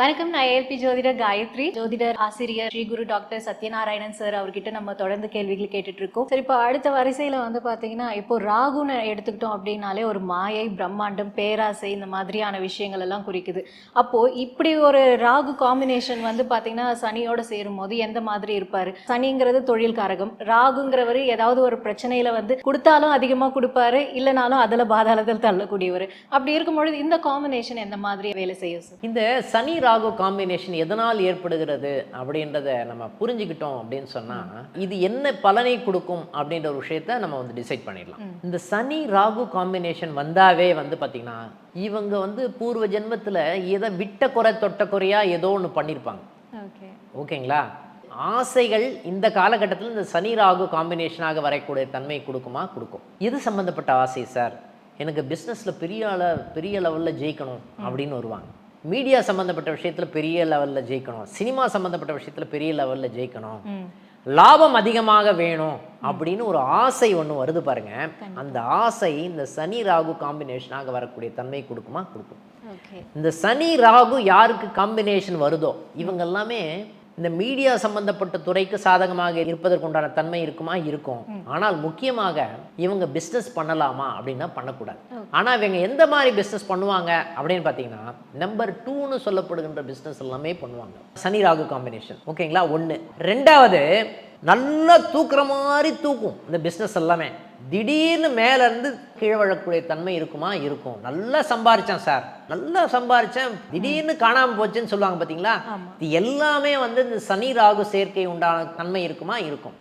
வணக்கம். நான் ஏஎல்பி ஜோதிடர் காயத்ரி. ஜோதிடர் ஆசிரியர் ஸ்ரீ குரு டாக்டர் சத்யநாராயணன் சார் அவர்கிட்ட நம்ம தொடர்ந்து கேள்விகள் கேட்டுட்டு இருக்கோம் சரி இப்போ அடுத்த வரிசையில வந்து பாத்தீங்கன்னா இப்போ ராகுன்னு எடுத்துக்கிட்டோம் அப்படின்னாலே ஒரு மாயை பிரம்மாண்டம் பேராசை இந்த மாதிரியான விஷயங்கள் எல்லாம் குறிக்குது. அப்போ இப்படி ஒரு ராகு காம்பினேஷன் வந்து பாத்தீங்கன்னா சனியோட சேரும் போது எந்த மாதிரி இருப்பாரு? சனிங்கிறது தொழில் காரகம் ராகுங்கிறவர் ஏதாவது ஒரு பிரச்சனையில வந்து கொடுத்தாலும் அதிகமா கொடுப்பாரு இல்லைனாலும் அதுல பாதாளத்தில் தள்ளக்கூடியவர். அப்படி இருக்கும் பொழுது இந்த காம்பினேஷன் எந்த மாதிரி வேலை செய்யும் இந்த சனி ராகு காம்பினேஷன் எதனால் ஏற்படுகிறது அப்படின்றத நம்ம புரிஞ்சுக்கிட்டோம் அப்படின்னு சொன்னா இது என்ன பலனை கொடுக்கும் அப்படின்ற ஒரு விஷயத்த நம்ம வந்து டிசைட் பண்ணிடலாம். இந்த சனி ராகு காம்பினேஷன் வந்தாவே வந்து பாத்தீங்கன்னா இவங்க வந்து பூர்வ ஜென்மத்துல எதை விட்ட குறை தொட்ட குறையா ஏதோ ஒன்று பண்ணியிருப்பாங்க ஓகே. ஓகேங்களா? ஆசைகள் இந்த காலகட்டத்தில் இந்த சனி ராகு காம்பினேஷனாக வரக்கூடிய தன்மை கொடுக்குமா? கொடுக்கும். எது சம்மந்தப்பட்ட ஆசை சார் எனக்கு பிஸ்னஸில் பெரிய அள பெரிய லெவலில் ஜெயிக்கணும் அப்படின்னு வருவாங்க. மீடியா சம்மந்தப்பட்ட விஷயத்தில் பெரிய லெவலில் ஜெயிக்கணும். சினிமா சம்மந்தப்பட்ட விஷயத்தில் பெரிய லெவலில் ஜெயிக்கணும். லாபம் அதிகமாக வேணும் அப்படின்னு ஒரு ஆசை ஒன்று வருது பாருங்க. அந்த ஆசை இந்த சனி ராகு காம்பினேஷனாக வரக்கூடிய தன்மை கொடுக்குமா? கொடுக்கும். இந்த சனி ராகு யாருக்கு காம்பினேஷன் வருதோ? இவங்க எல்லாமே இந்த மீடியா சம்பந்தப்பட்ட துறைக்கு சாதகமாக இருப்பதற்குண்டான தன்மை இருக்குமா? இருக்கும். ஆனால் முக்கியமாக இவங்க பிஸ்னஸ் பண்ணலாமா அப்படின்னா பண்ணக்கூடாது. ஆனால் இவங்க எந்த மாதிரி பிஸ்னஸ் பண்ணுவாங்க அப்படின்னு பார்த்தீங்கன்னா நம்பர் டூன்னு சொல்லப்படுகின்ற பிஸ்னஸ் எல்லாமே பண்ணுவாங்க. சனி ராகு காம்பினேஷன் ஓகேங்களா ஒன்று ரெண்டாவது நல்லா தூக்குற மாதிரி தூக்கும். இந்த பிஸ்னஸ் எல்லாமே. திடீர்னு மேல இருந்து கீழே விழக்கூடிய தன்மை இருக்குமா? இருக்கும். நல்லா சம்பாரிச்சேன் சார் நல்லா சம்பாரிச்சேன். திடீர்னு காணாம போச்சுன்னு சொல்லுவாங்க பாத்தீங்களா? ஆமா. இது எல்லாமே வந்து இந்த சனி ராகு சேர்க்கை உண்டான தன்மை இருக்குமா? இருக்கும்.